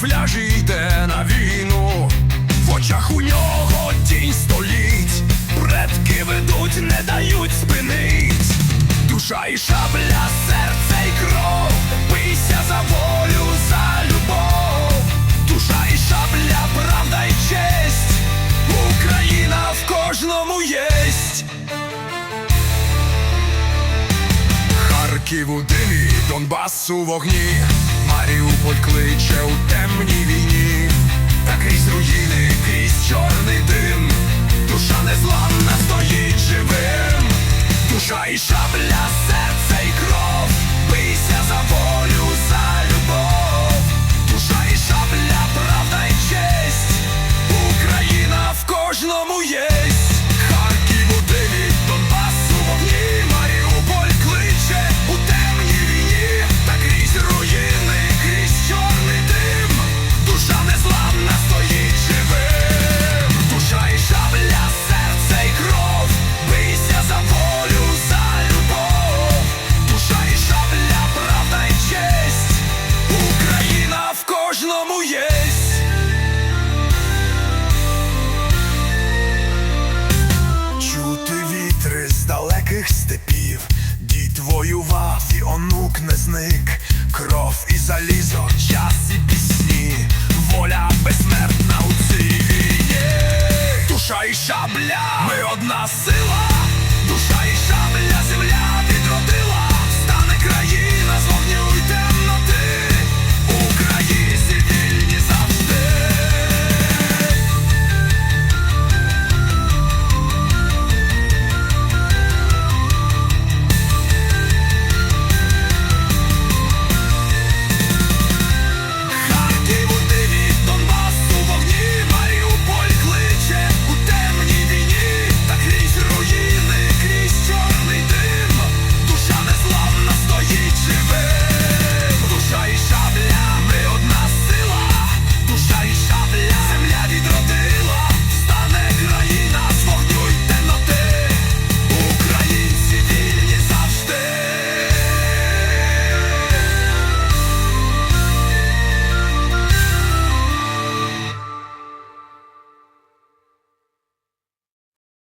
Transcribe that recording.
камуфляжі йде на війну, в очах у нього тінь століть, предки ведуть, не дають спинить, душа і шабля, серце і кров, бийся за волю, за любов, душа і шабля, правда і честь, Україна в кожному єсть. Харків у димі, Донбасу вогні. Маріуполь кличе у те. захисник, кров і залізо, час і пісні, воля безсмертна у цій війні, душа і шабля, ми одна сила.